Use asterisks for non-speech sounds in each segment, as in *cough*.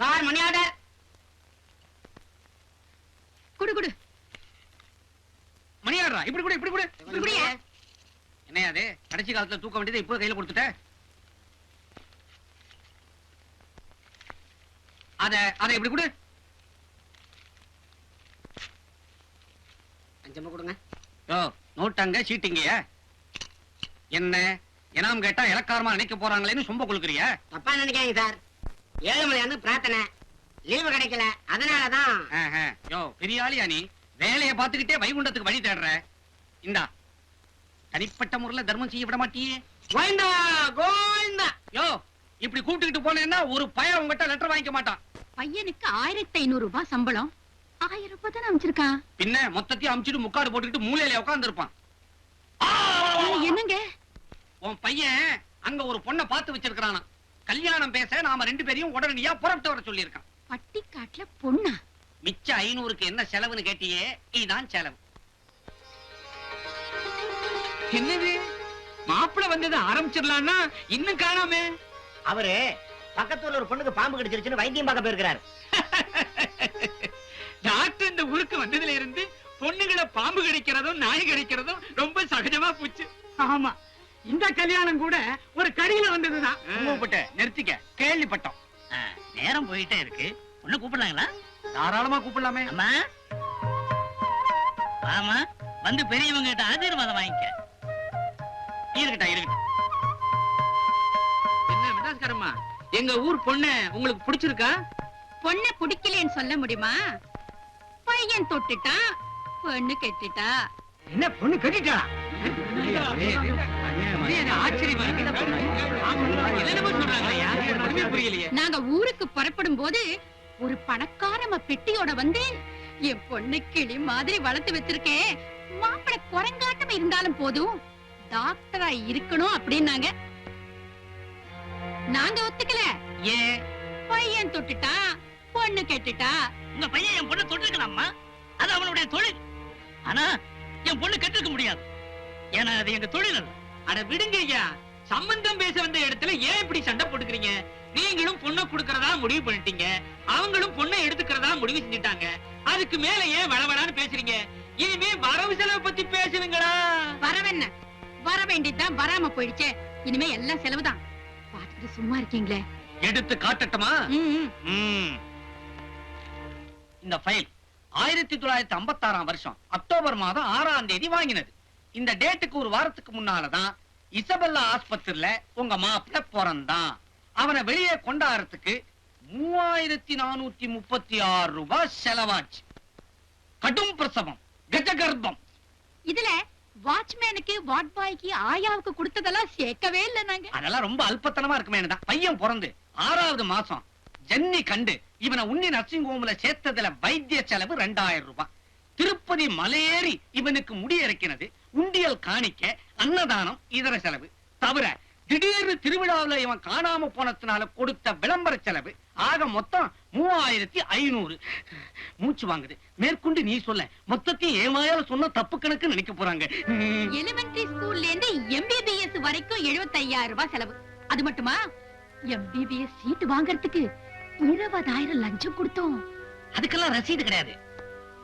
Sir money order. குடு குடு. மணியாடுறா இப்படி கூட இப்படி கூட. இப்படி குடியா என்னையா அது? கடைசி காலத்துல தூக்க வேண்டியதை இப்போ கையில கொடுத்துட்ட? அத அத இப்படி கொடு. அஞ்சு ரூபாய் கொடுங்க. யோ நோட்டாங்க சீட்டிங்கயா? என்ன எனாம் கேட்டா இலக்காரமா நினைக்க போறாங்களேன்னு சொம்ப கொடுக்குறியா தப்பா நினைக்காதீங்க சார். ஏழுமலையான்னு பிரார்த்தனை. லீவு கிடைக்கல அதனாலதான். யோ பெரிய ஆளியா நீ? வேலையை பார்த்துக்கிட்டே வைகுண்டத்துக்கு வழி தேடுற. இந்தா. தனிப்பட்ட முறையில தர்மம் செய்ய விட மாட்டியே. கோவிந்தா கோவிந்தா. யோ இப்படி கூப்பிட்டுக்கிட்டு போனேன்னா ஒரு பையன் உங்ககிட்ட லெட்டர் வாங்கிக்க மாட்டான். பையனுக்கு ஆயிரத்தி ஐநூறு ரூபாய் சம்பளம். ஆயிரம் ரூபாய் தானே அமைச்சிருக்கான் பின்ன மொத்தத்தையும் அமுச்சிட்டு முக்காடு போட்டுக்கிட்டு மூலையில உட்கார்ந்து இருப்பான் என்னங்க? உன் பையன் அங்க ஒரு பொண்ணை பார்த்து வச்சிருக்கானா கல்யாணம் பேச நாம ரெண்டு பேரையும் உடனடியா புறப்பட்டு வர சொல்லியிருக்கான். பட்டிக்காட்டுல பொண்ணா? மிச்ச ஐநூறுக்கு என்ன செலவுன்னு கேட்டியே இதுதான் செலவு. என்னது? மாப்பிள வந்தது ஆரம்பிச்சிடலாம்னா இன்னும் காணாமே. அவரு பக்கத்துல ஒரு பொண்ணுக்கு பாம்பு கடிச்சிருச்சுன்னு வைத்தியம் பார்க்க போயிருக்கிறாரு. *laughs* டாக்டர் இந்த ஊருக்கு வந்ததுல இருந்து பொண்ணுங்களை பாம்பு கடிக்கிறதும் நாய் கடிக்கிறதும் ரொம்ப சகஜமா போச்சு. ஆமா. இந்த கல்யாணம் கூட ஒரு கடியில வந்ததுதான். நிறுத்திக்க கேள்விப்பட்டோம். நேரம் போயிட்டே இருக்கு. ஒண்ணு கூப்பிடலாங்களா? தாராளமா கூப்பிடலாமே. அம்மா. ஆமா வந்து பெரியவங்க கிட்ட ஆசீர்வாதம் வாங்கிக்க. இருக்கட்டா இருக்கட்டும். என்ன விடாஸ்கரம்மா எங்க ஊர் பொண்ணு உங்களுக்கு பிடிச்சிருக்கா? பொண்ண பிடிக்கலன்னு சொல்ல முடியுமா? பையன் தொட்டுட்டான் பொண்ணு கெட்டுட்டா. என்ன பொண்ணு கட்டிட்டாளா நாங்க ஊருக்கு புறப்படும் போது ஒரு பணக்காரம பெட்டியோட வந்து என் பொண்ணு கிளி மாதிரி வளர்த்து வச்சிருக்கேன் மாப்பிளை குரங்காட்டம் இருந்தாலும் போதும். டாக்டரா இருக்கணும் அப்படின்னாங்க. நாங்க ஒத்துக்கல. ஏன்? பையன் தொட்டுட்டா பொண்ணு கெட்டுட்டா. உங்க பையன் என் பொண்ணை தொட்டிருக்கலாமா? அது அவனுடைய தொழில். ஆனா என் பொண்ணு கெட்டிருக்க முடியாது. ஏன்னா அது எங்க தொழில் அல்ல. அட விடுங்க ஐயா. சம்பந்தம் பேச வந்த இடத்துல ஏன் இப்படி சண்டை போட்டுக்கிறீங்க? நீங்களும் பொண்ணை கொடுக்கறதா முடிவு பண்ணிட்டீங்க. அவங்களும் பொண்ணை எடுத்துக்கிறதா முடிவு செஞ்சுட்டாங்க. அதுக்கு மேல ஏன் வளவளான்னு பேசுறீங்க? இனிமே வரவு செலவு பத்தி பேசுவீங்களா வரவென்ன வர வேண்டியதுதான் வராம போயிடுச்சே. இனிமே எல்லாம் செலவுதான். பார்த்துட்டு சும்மா இருக்கீங்களே. எடுத்து காட்டட்டுமா. இந்த ஃபைல் ஆயிரத்தி தொள்ளாயிரத்தி ஐம்பத்தாறாம் வருஷம் அக்டோபர் மாதம் ஆறாம் தேதி வாங்கினது. இந்த டேட்டுக்கு ஒரு வாரத்துக்கு முன்னாலதான் இசபெல்லா ஆஸ்பத்திரியில உங்க மாப்பிள்ள பிறந்தான். அவனை வெளியே கொண்டாடுறதுக்கு மூவாயிரத்தி நானூத்தி முப்பத்தி ஆறு ரூபாய் செலவாச்சு. கடும் பிரசவம் கஜகர்ப்பம். இதுல வாட்ச்மேனுக்கு வாட் பாய்க்கு ஆயாவுக்கு கொடுத்ததெல்லாம் சேர்க்கவே இல்ல நாங்க. அதெல்லாம் ரொம்ப அல்பத்தனமா இருக்குமே தான் பையன் பிறந்து ஆறாவது மாசம் ஜன்னி கண்டு இவனை உன்னி நர்சிங் ஹோம்ல சேர்த்ததுல வைத்திய செலவு ரெண்டாயிரம் ரூபாய். திருப்பதி மலையேறி இவனுக்கு முடி இறக்கினது உண்டியல் காணிக்க அன்னதானம் இதர செலவு. தவிர திடீர்னு திருவிழாவுல இவன் காணாம போனதுனால கொடுத்த விளம்பர செலவு ஆக மொத்தம் மூவாயிரத்தி ஐநூறு. மூச்சு வாங்குது. மேற்கொண்டு நீ சொல்ல மொத்தத்தையும் ஏமாயால சொன்ன தப்பு கணக்கு நினைக்க போறாங்க. எலிமெண்டரி ஸ்கூல்ல இருந்து எம்பிபிஎஸ் வரைக்கும் 75000 ரூபாய் செலவு. அது மட்டுமா? எம்பிபிஎஸ் சீட் வாங்குறதுக்கு இருபதாயிரம் லஞ்சம் கொடுத்தோம். அதுக்கெல்லாம் ரசீது கிடையாது.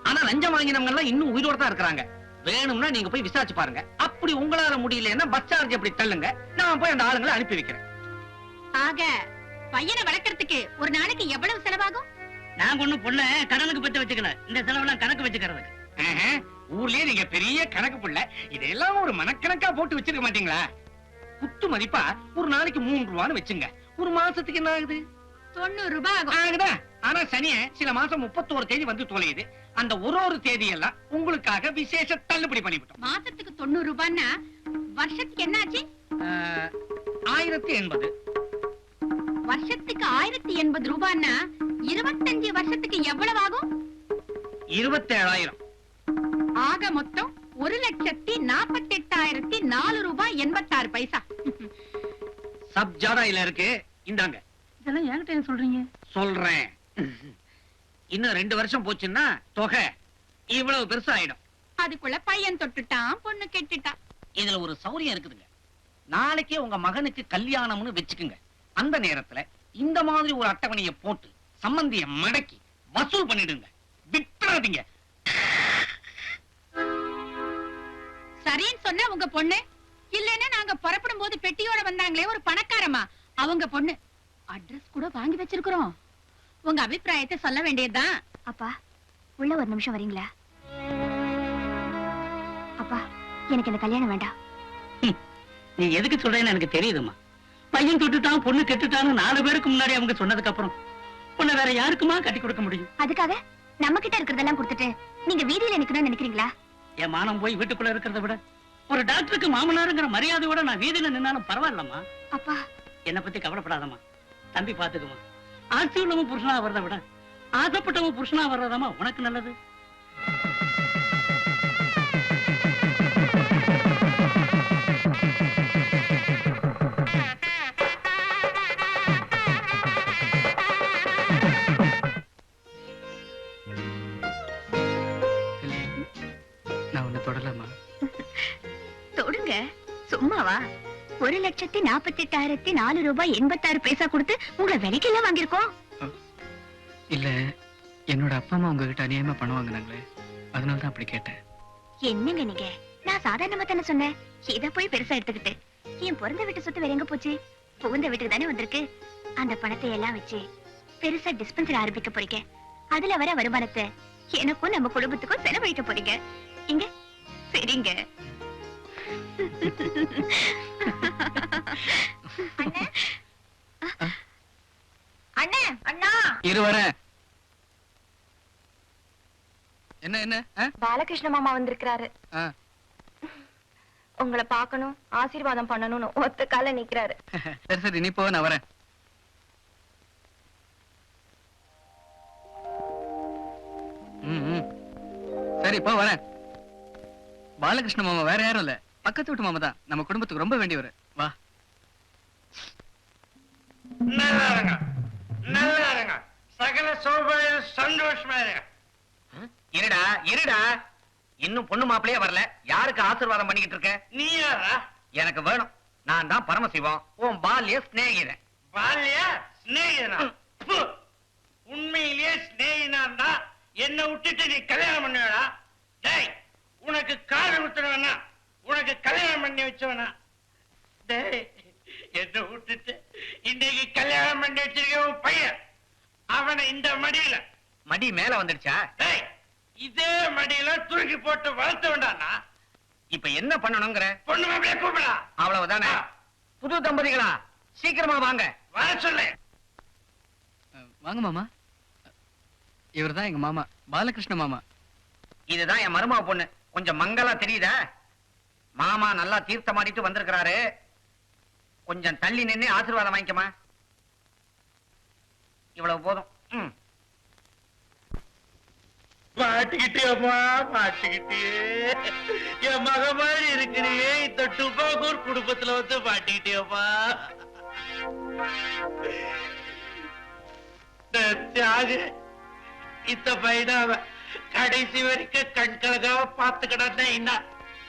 ஆனா லஞ்சம் வாங்கினவங்க எல்லாம் இன்னும் உயிரோட தான் இருக்கிறாங்க. வேணும்னா நீங்க போய் விசாரிச்சு பாருங்க. அப்படி உங்களால முடியலன்னா பஸ் சார்ஜ் அப்படி தள்ளுங்க. நான் போய் அந்த ஆளுங்களை அனுப்பி வைக்கிறேன். ஆக பையனை வளர்க்கறதுக்கு ஒரு நாளைக்கு எவ்வளவு செலவாகும்? நான் ஒண்ணு பொண்ணை கடனுக்கு பத்து வச்சுக்கல. இந்த செலவெல்லாம் கணக்கு வச்சுக்கிறதுக்கு. ஆஹா, ஊர்லயே நீங்க பெரிய கணக்கு புள்ள. இதெல்லாம் ஒரு மனக்கணக்கா போட்டு வச்சிருக்க மாட்டீங்களா? குத்து மதிப்பா ஒரு நாளைக்கு மூணு ரூபான்னு வச்சுங்க. ஒரு மாசத்துக்கு என்ன ஆகுது? தொண்ணூறு ரூபாய் ஆகுதா? ஆனா சனிய சில மாசம் முப்பத்தோரு தேதி வந்து தொலையுது. அந்த ஒரு ஒரு தேதி எல்லாம் உங்களுக்காக விசேஷ தள்ளுபடி பண்ணிவிட்டோம். மாசத்துக்கு தொண்ணூறு ரூபான்னா வருஷத்துக்கு என்னாச்சு? ஆயிரத்தி எண்பது. வருஷத்துக்கு ஆயிரத்தி எண்பது ரூபான்னா இருபத்தஞ்சு வருஷத்துக்கு எவ்வளவு ஆகும்? இருபத்தேழாயிரம். ஆக மொத்தம் ஒரு லட்சத்தி நாற்பத்தி எட்டாயிரத்தி நாலு ரூபாய் எண்பத்தாறு பைசா. சப் ஜாடா இல்ல இருக்கு. இந்தாங்க. இதெல்லாம் என்கிட்ட ஏன் சொல்றீங்க? சொல்றேன். இன்னும் ரெண்டு வருஷம் போச்சுன்னா தொகை இவ்வளவு பெருசா ஆயிடும் அதுக்குள்ள பையன் தொட்டுட்டான் பொண்ணு கெட்டுட்டான் இதுல ஒரு சௌரியம் இருக்குதுங்க. நாளைக்கே உங்க மகனுக்கு கல்யாணம்னு வச்சுக்குங்க. அந்த நேரத்துல இந்த மாதிரி ஒரு அட்டவணையை போட்டு சம்பந்திய மடக்கி வசூல் பண்ணிடுங்க. விட்டுறாதீங்க. சரின்னு சொன்ன உங்க பொண்ணு? இல்லன்னா நாங்க புறப்படும் போது பெட்டியோட வந்தாங்களே ஒரு பணக்காரமா அவங்க பொண்ணு அட்ரஸ் கூட வாங்கி வச்சிருக்கிறோம். உங்க அபிப்பிராயத்தை சொல்ல வேண்டியதுதான். அப்பா உள்ள ஒரு நிமிஷம் வரீங்களா? அப்பா எனக்கு இந்த கல்யாணம் வேண்டாம். நீ எதுக்கு சொல்றேன்னு எனக்கு தெரியுதுமா பையன் தொட்டுட்டான் பொண்ணு கெட்டுட்டான்னு நாலு பேருக்கு முன்னாடி அவங்க சொன்னதுக்கு அப்புறம் உன்னை வேற யாருக்குமா கட்டி கொடுக்க முடியும்? அதுக்காக நம்ம கிட்ட இருக்கிறதெல்லாம் கொடுத்துட்டு நீங்க வீதியில நிக்கணும்னு நினைக்கிறீங்களா? என் மானம் போய் வீட்டுக்குள்ள இருக்கிறத விட ஒரு டாக்டருக்கு மாமனாருங்கிற மரியாதையோட நான் வீதியில நின்னாலும் பரவாயில்லம்மா. அப்பா. என்னை பத்தி கவலைப்படாதம்மா. தம்பி பாத்துக்குமா ஆட்சி உள்ளவன் புருஷனா வர்றதை விட ஆசைப்பட்டவன் புருஷனா வர்றதாமா உனக்கு நல்லது? நாற்பத்தி எட்டாயிரத்தி நாலு ரூபாய் எண்பத்தாறு பைசா கொடுத்து உங்களை விலைக்கு எல்லாம் வாங்கியிருக்கோம். இல்ல என்னோட அப்பா அம்மா உங்ககிட்ட அநியாயமா பணம் வாங்கினாங்களே அதனால தான் அப்படி கேட்டேன். என்னங்க நீங்க? நான் சாதாரணமா தானே சொன்னேன். இத போய் பெருசா எடுத்துக்கிட்டு. என் பிறந்த வீட்டு சொத்து வேற எங்க போச்சு? புகுந்த வீட்டுக்கு தானே வந்திருக்கு. அந்த பணத்தை எல்லாம் வச்சு பெருசா டிஸ்பென்சரி ஆரம்பிக்க போறீங்க. அதுல வர வருமானத்தை எனக்கும் நம்ம குடும்பத்துக்கும் செலவழிக்க போறீங்க. இங்க சரிங்க. அண்ணே. அண்ணா இரு வரேன் என்ன என்ன? பாலகிருஷ்ண மாமா வந்திருக்கிறாரு. உங்களை பார்க்கணும் ஆசீர்வாதம் பண்ணணும்னு ஒத்த கால நிக்கிறாரு. சரி சரி நீ போ நான் வரேன். சரி போ வரேன். பாலகிருஷ்ண மாமா வேற யாரும் இல்ல. பக்கத்து வீட்டு மாமா தான். நம்ம குடும்பத்துக்கு ரொம்ப வேண்டியவர். வா. நல்லா இருங்க. நல்லா இருங்க. சகல சௌபாயம் சந்தோஷமா இருங்க. இருடா இருடா. இன்னும் பொண்ணு மாப்பிளையே வரல. யாருக்கு ஆசீர்வாதம் பண்ணிக்கிட்டு இருக்க? நீ யாரா எனக்கு வேணும். நான் தான் பரமசிவம். உன் பால்ய சிநேகிதன். பால்யா சிநேகிதனா? ப்பு. உண்மையிலேயே சிநேகிதான் தான் என்ன விட்டுட்டு நீ கல்யாணம் பண்ணுவேடா டேய் உனக்கு காது குத்துறவனா உனக்கு டேய் என்ன விட்டுட்டு இன்னைக்கு கல்யாணம் பண்ணி வச்சிருக்க உன் பையன். அவனை இந்த மடியில. மடி மேல வந்துடுச்சா? டேய் இதே மடியில தூக்கி போட்டு வளர்த்து வேண்டானா இப்ப என்ன பண்ணணுங்கிற? பொண்ணு மாப்பிளைய கூப்பிடா. அவ்வளவுதானே? புது தம்பதிகளா? சீக்கிரமா வாங்க. வர சொல்லு. வாங்க மாமா. இவர்தான் எங்க மாமா. பாலகிருஷ்ண மாமா. இதுதான் என் மருமக பொண்ணு. கொஞ்சம் மங்களா தெரியுதா? மாமா நல்லா தீர்த்தமாடிட்டு வந்திருக்கிறாரு. கொஞ்சம் தள்ளி நின்னு ஆசீர்வாதம் வாங்கிக்கமா இவ்வளவு போதும். ம். மாட்டிக்கிட்டே என் மக மாதிரி இருக்கிறியே இந்த டுபாகூர் குடும்பத்துல வந்து மாட்டிக்கிட்டியம்மா. இந்த இந்த பையனாவ கடைசி வரைக்கும் கண் பாத்துக்கிட்டா என்ன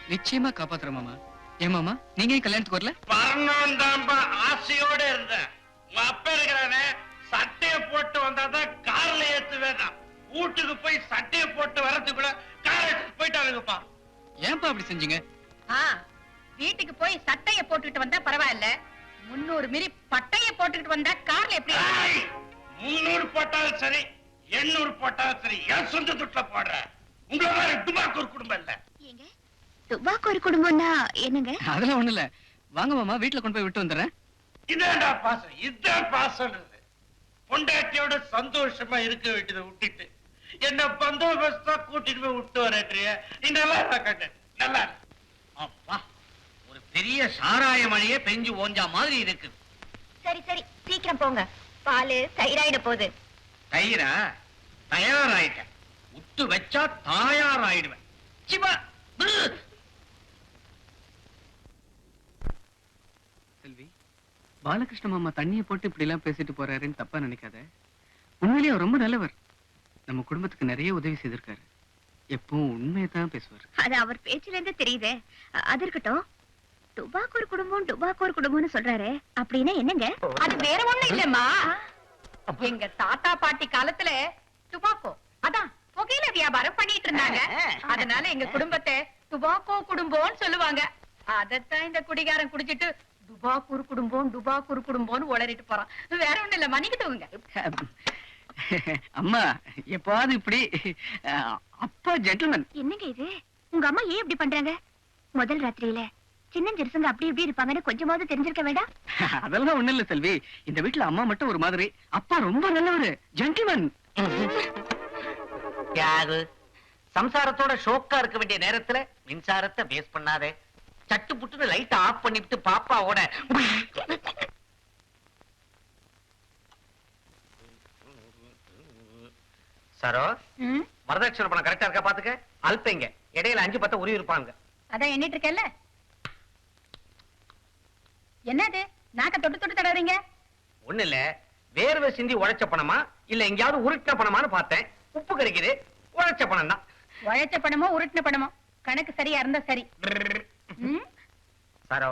நிச்சயமா காப்பாத்துற மாமா. ஏன் மாமா? நீங்க ஏன் கல்யாணத்துக்கு வரல? வரணும் தான்பா ஆசையோட இருந்தேன். உங்க அப்பா இருக்கிறானே சட்டைய போட்டு வந்தாதான் கார்ல ஏத்து வேண்டாம் வீட்டுக்கு போய் சட்டைய போட்டு வரதுக்குள்ள கார் எடுத்து போயிட்டானுங்கப்பா ஏன்பா அப்படி செஞ்சீங்க? ஆ, வீட்டுக்கு போய் சட்டைய போட்டுக்கிட்டு வந்தா பரவாயில்ல. முன்னூறு மிரி பட்டைய போட்டுக்கிட்டு வந்தா கார்ல எப்படி? ஏய், முன்னூறு போட்டாலும் சரி எண்ணூறு போட்டாலும் சரி என் சொந்த துட்டுல போடுற. உங்களை மாதிரி துபாக்கூர் குடும்பம் இல்ல. ஒரு குடும்பம்னா என்னங்க? அதெல்லாம் ஒண்ணு இல்ல வாங்க மாமா வீட்டுல கொண்டு போய் விட்டு வந்துடுறேன். இதான்டா பாசம் இதான் பாசம்ன்றது பொண்டாட்டியோட சந்தோஷமா இருக்க வேண்டியதை விட்டுட்டு என்ன பந்தோபஸ்தா கூட்டிட்டு போய் விட்டு வரேன்றிய நீ நல்லா இருக்கா. கண்ணு நல்லா. அப்பா ஒரு பெரிய சாராய மழையே பெஞ்சு ஓஞ்சா மாதிரி இருக்கு சரி சரி சீக்கிரம் போங்க. பாலு தயிராயிட போகுது. தயிரா? தயாராயிட்டேன். உத்து வச்சா தாயாராயிடுவேன். சிவா பு. செல்வி பாலகிருஷ்ண மாமா தண்ணியை போட்டு இப்படி எல்லாம் பேசிட்டு போறாருன்னு தப்பா நினைக்காத. உண்மையிலேயே அவர் ரொம்ப நல்லவர். நம்ம குடும்பத்துக்கு நிறைய உதவி செய்திருக்காரு. எப்பவும் உண்மையை தான் பேசுவார். அது அவர் பேச்சுல இருந்து தெரியுதே அது இருக்கட்டும். டுபாக்கு ஒரு குடும்பம் டுபாக்கு ஒரு குடும்பம்னு சொல்றாரு. அப்படின்னா என்னங்க? அது வேற ஒண்ணும் இல்லம்மா. எங்க தாத்தா பாட்டி காலத்துல டுபாக்கோ அதான் புகையில வியாபாரம் பண்ணிட்டு இருந்தாங்க. அதனால எங்க குடும்பத்தை டுபாக்கோ குடும்பம்னு சொல்லுவாங்க. அதத்தான் இந்த குடிகாரன் குடிச்சிட்டு டுபாக்கூர் குடும்பம் டுபாக்கூர் குடும்பம்னு உளறிட்டு போறான். வேற ஒண்ணு இல்ல மன்னிக்கிட்டவங்க அம்மா எப்பாவது இப்படி அப்பா ஜென்டில்மேன் என்னங்க இது? உங்க அம்மா ஏன் இப்படி பண்றாங்க? முதல் ராத்திரியில சின்ன ஜெருசங்க அப்படி இப்படி இருப்பாங்கன்னு கொஞ்சமாவது தெரிஞ்சிருக்க வேண்டாம்? அதெல்லாம் ஒண்ணு இல்ல செல்வி. இந்த வீட்டுல அம்மா மட்டும் ஒரு மாதிரி. அப்பா ரொம்ப நல்லவரு ஜென்டில்மேன் யாரு? சம்சாரத்தோட ஷோக்கா இருக்க வேண்டிய நேரத்துல மின்சாரத்தை வேஸ்ட் பண்ணாதே. சட்டு புட்டுன்னு லைட் ஆஃப் பண்ணிட்டு பாப்பாவோட. சரோ வரதட்சணை பணம் கரெக்டா இருக்கா பாத்துக்க? அல்பைங்க இடையில அஞ்சு பத்து உருவி இருப்பாங்க அதான் எண்ணிட்டு இருக்கேல்ல என்னது? நாக்க தொட்டு தொட்டு தடறீங்க ஒண்ணு இல்ல. வேர்வை சிந்தி உழைச்ச பணமா? இல்ல எங்கேயாவது உருட்டின பணமான்னு பார்த்தேன். உப்பு கறிக்குது உழைச்ச பணம் தான் உழைச்ச பணமோ உருட்டின பணமோ? கணக்கு சரியா இருந்தா சரி. சாரோ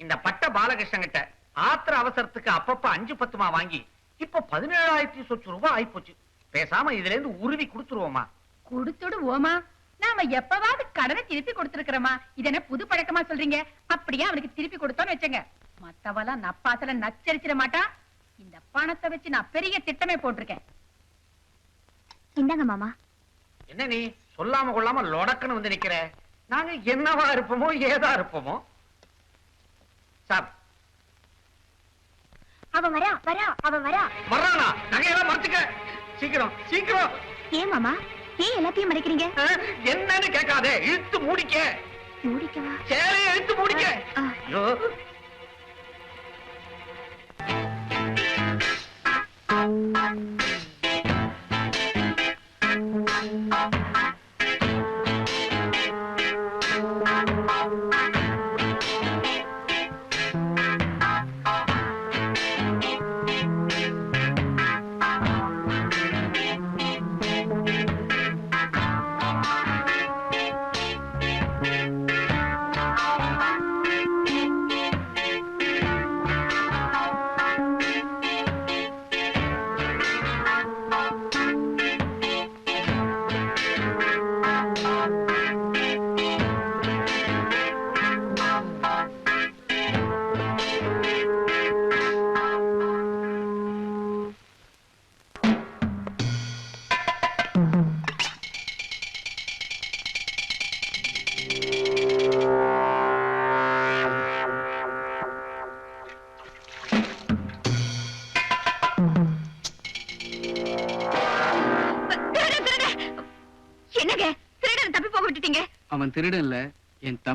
இந்த பட்ட பாலகிருஷ்ணன் கிட்ட ஆத்திர அவசரத்துக்கு அப்பப்ப அஞ்சு பத்துமா வாங்கி இப்ப பதினேழாயிரத்தி சொச்சு ரூபாய் ஆயிப்போச்சு. பேசாம இதுல இருந்து உருவி கொடுத்துருவோமா? கொடுத்துடு ஓமா. நாம எப்பவாவது கடனை திருப்பி கொடுத்திருக்கிறோமா? இது என்ன புது பழக்கமா சொல்றீங்க? அப்படியே அவனுக்கு திருப்பி கொடுத்தோம்னு வச்சுங்க. மத்தவெல்லாம் நப்பாசல நச்சரிச்சிட மாட்டா. இந்த பணத்தை வச்சு நான் பெரிய திட்டமே போட்டிருக்கேன். இந்தாங்க மாமா. என்ன நீ? சொல்லாம கொள்ளாம லொடக்குன்னு வந்து நிக்கிற. நாங்க என்னவா இருப்போமோ ஏதா இருப்போமோ? சார். அவன் வரா வரா அவன் வரா. வர்றானா? நகையெல்லாம் மறைச்சுக்க. சீக்கிரம் சீக்கிரம். ஏன் மாமா? ஏன் எல்லாத்தையும் மறைக்கிறீங்க? என்னன்னு கேட்காதே இழுத்து மூடிக்க. மூடிக்கவா? சேலையை இழுத்து மூடிக்க. ஐயோ. திருடன்,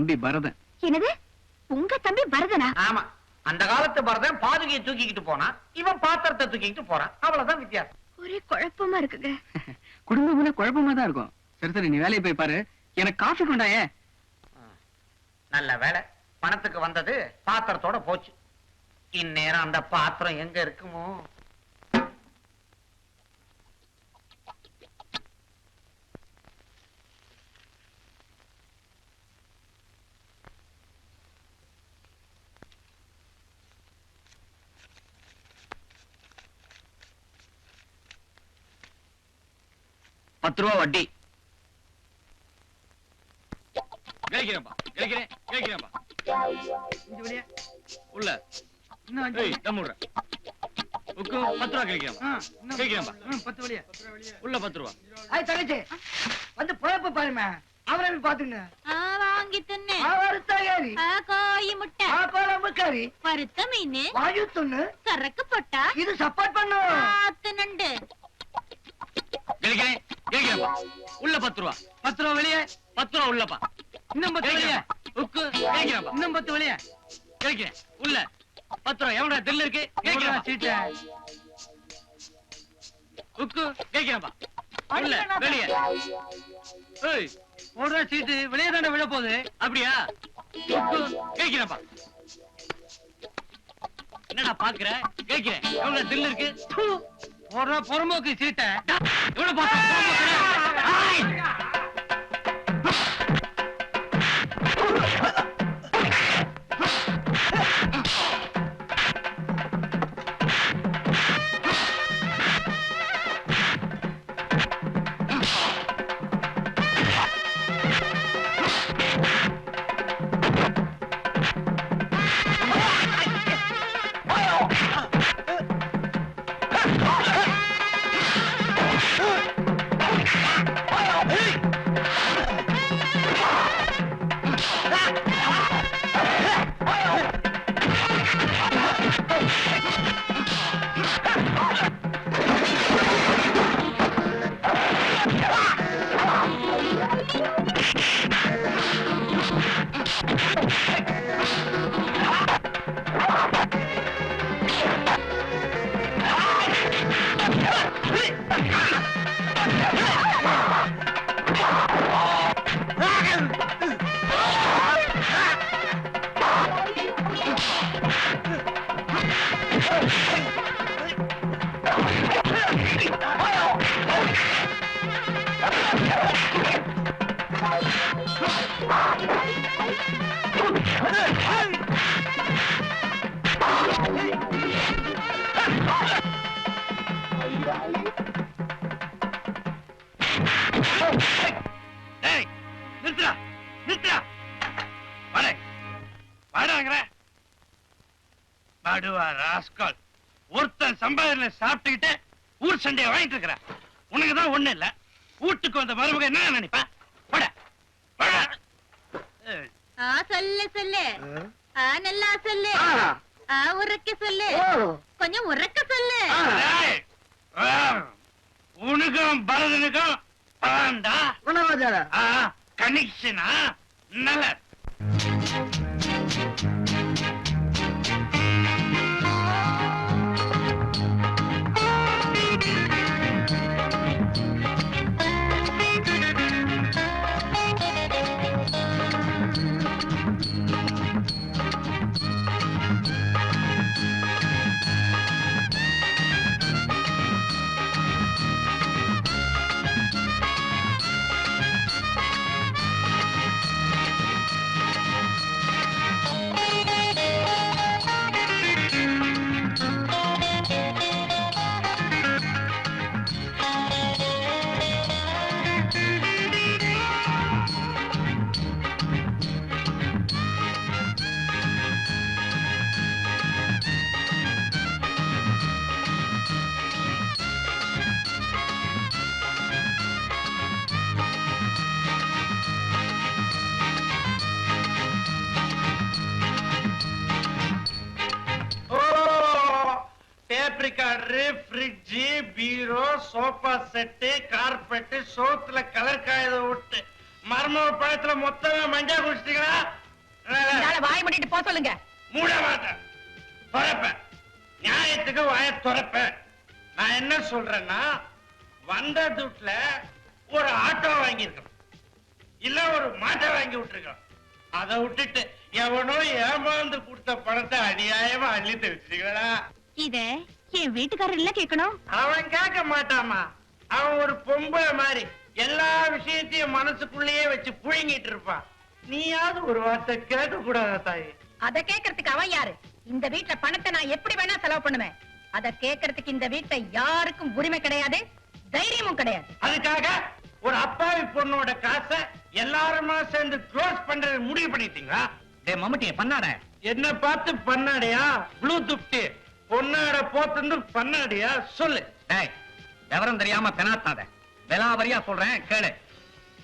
தம்பி பரதன். என்னது? உங்க தம்பி பரதனா? ஆமா. அந்த காலத்து பரதன் பாதுகையை தூக்கிக்கிட்டு போனான். இவன் பாத்திரத்தை தூக்கிக்கிட்டு போறான். அவ்வளவுதான் வித்தியாசம். ஒரே குழப்பமா இருக்குங்க. *laughs* குடும்பம்னா குழப்பமா தான் இருக்கும். சரி சரி நீ வேலையை போய் பாரு. எனக்கு காஃபி கொண்டாயே. நல்ல வேலை பணத்துக்கு வந்தது பாத்திரத்தோட போச்சு. இந்நேரம் அந்த பாத்திரம் எங்க இருக்குமோ? பத்து ரூபா வட்டி. கேட்கிறேன்ப்பா கேட்கிறேன் கேட்கிறேன்ப்பா உள்ள. தம் விடுறேன் உக்கு பத்து ரூபா கேட்கிறேன்ப்பா ம், பத்து வழியா? உள்ள பத்து ரூபா. ஐய் தங்கச்சி வந்து பொழப்பு பாருமே அவரை போய் பாத்துங்க வாங்கி தின்னு. வறுத்த ஏறி. காய் முட்டை. குழம்பு கறி பருத்த மீன். வாயு துண்ணு சரக்கு போட்டா. இது சப்போர்ட் பண்ணும். ஆத்து நண்டு கேட்கிறேன் கேட்கிறேன்ப்பா உள்ள பத்து ரூபா. பத்து ரூபா வெளியே பத்து ரூபா உள்ளப்பா இன்னும் பத்து வெளியே. உக்கு இன்னும் பத்து வெளியே. கேட்கிறேன் உள்ள. பத்து ரூபா எவனோட தில்லு இருக்கு? கேட்கிறேன் சீட்டை. உக்கு கேட்கிறேன்ப்பா உள்ள வெளியே. ஏய். போடுற சீட்டு வெளியே தானே விழ போகுது? அப்படியா? உக்கு கேட்கிறேன்ப்பா என்னடா பாக்குற? கேட்கிறேன். எவ்வளவு தில்லு இருக்கு? போடுற பொறுமோக்கு சீட்டை பாடுவா ராஸ்கால். ஒருத்தன் சம்பாதனை சாப்பிட்டுக்கிட்டு ஊர் சண்டையை வாங்கிட்டு இருக்கிற. உனக்கு தான் ஒண்ணு இல்ல. வீட்டுக்கு வந்த மருமக என்ன நினைப்பா? வாடா ஆ சொல்லு சொல்லு. ஆ? நல்லா சொல்லு. ஆ. உறக்க சொல்லு. கொஞ்சம் உறக்க சொல்லு. உனக்கும் பரதனுக்கும் பலன்டா கனெக்ஷனா நல்ல. Recorder fridge bureau sofa set carpet சோத்துல கலர் காயத விட்டு மர்ம பழத்துல மொத்தமா மஞ்சா குடிச்சிட்டீங்களா? வாய் பண்ணிட்டு போ சொல்லுங்க. மூட மாட்டேன். துறப்ப நியாயத்துக்கு வாய துறப்ப நான் என்ன சொல்றேன்னா வந்த துட்டுல ஒரு ஆட்டோ வாங்கியிருக்கோம் இல்ல ஒரு மாட்டை வாங்கி விட்டுருக்கோம் அதை விட்டுட்டு எவனோ ஏமாந்து கொடுத்த பணத்தை அநியாயமா அள்ளிட்டு வச்சிருக்கா இத என் வீட்டுக்காரர் இல்ல கேட்கணும்? அவன் கேட்க மாட்டாமா. அவன் ஒரு பொம்பளை மாதிரி. எல்லா விஷயத்தையும் மனசுக்குள்ளேயே வச்சு புழுங்கிட்டு இருப்பான். நீயாவது ஒரு வார்த்தை கேட்க கூடாதா தாயி? அத கேக்குறதுக்கு அவன் யாரு? இந்த வீட்ல பணத்தை நான் எப்படி வேணா செலவு பண்ணுவேன். அத கேக்குறதுக்கு இந்த வீட்டை யாருக்கும் உரிமை கிடையாது தைரியமும் கிடையாது. அதுக்காக ஒரு அப்பாவி பொண்ணோட காசை எல்லாருமா சேர்ந்து க்ளோஸ் பண்றது முடிவு பண்ணிட்டீங்களா? டே மம்முட்டிய பண்ணாட என்ன பார்த்து பண்ணாடியா ப்ளூ துப்டி பொண்ணாட போத்து பண்ணாடியா? சொல்லு. டேய் விவரம் தெரியாம பெணாத்தாத விலாவரியா சொல்றேன் கேளு.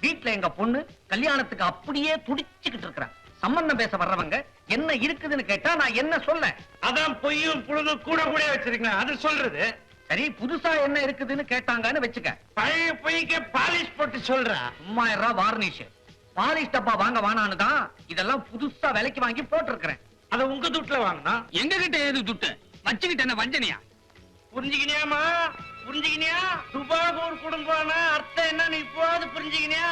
வீட்ல எங்க பொண்ணு கல்யாணத்துக்கு அப்படியே துடிச்சுக்கிட்டு இருக்கிறா. சம்பந்தம் பேச வர்றவங்க என்ன இருக்குதுன்னு கேட்டா நான் என்ன சொல்ல? அதான் பொய்யும் புழுதும் கூட கூட வச்சிருக்கேன். அது சொல்றது. சரி புதுசா என்ன இருக்குதுன்னு கேட்டாங்கன்னு வச்சுக்க. பழைய பொய்க்கு பாலிஷ் போட்டு சொல்றா. மூவாயிரம் ரூபாய் வார்னிஷ். பாலிஷ் டப்பா வாங்க வானான்னு தான் இதெல்லாம் புதுசா விலைக்கு வாங்கி போட்டிருக்கிறேன். அத உங்க துட்டுல வாங்கினா? எங்க கிட்ட ஏது துட்டு? வச்சுக்கிட்டு என்ன வஞ்சனையா? புரிஞ்சுக்கினியாமா புரிஞ்சுக்கினியா? துபாகூர் குடும்பம்னா அர்த்தம் என்னன்னு இப்போது புரிஞ்சுக்கினியா?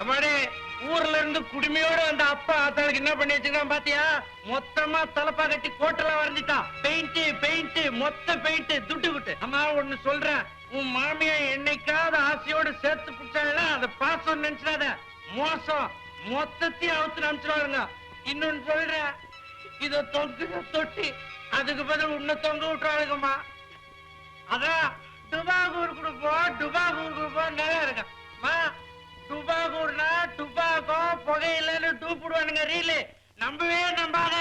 அம்மாடி ஊர்ல இருந்து குடுமையோட வந்த அப்பா ஆத்தாளுக்கு என்ன பண்ணி வச்சிருக்கான் பாத்தியா? மொத்தமா தலப்பா கட்டி கோட்டெல்லாம் வரைஞ்சிட்டான் பெயிண்ட் பெயிண்ட் மொத்த பெயிண்ட் துட்டு விட்டு அம்மா ஒண்ணு சொல்றேன். உன் மாமியா என்னைக்காவது ஆசையோட சேர்த்து பிடிச்சாங்கன்னா அதை பாசம் நினைச்சிடாத. மோசம். மொத்தத்தையும் அவுத்து நினைச்சிருவாருங்க இன்னொன்னு சொல்றேன். இத தொட்டு தொட்டி அதுக்கு பதில் உன்னை தொங்க விட்டுறாளுங்கம்மா அதான் டுபாகூர் கொடுப்போம் டுபாகூர் கொடுப்போம் நல்லா இருக்கம்மா டுபாகூர்னா டுபாகோ புகையிலன்னு டூப்பிடுவானுங்க ரீலு நம்பவே நம்பாத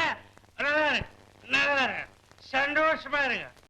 நல்லா இருக்கு. நல்லா இருக்கு. சந்தோஷமா இருங்க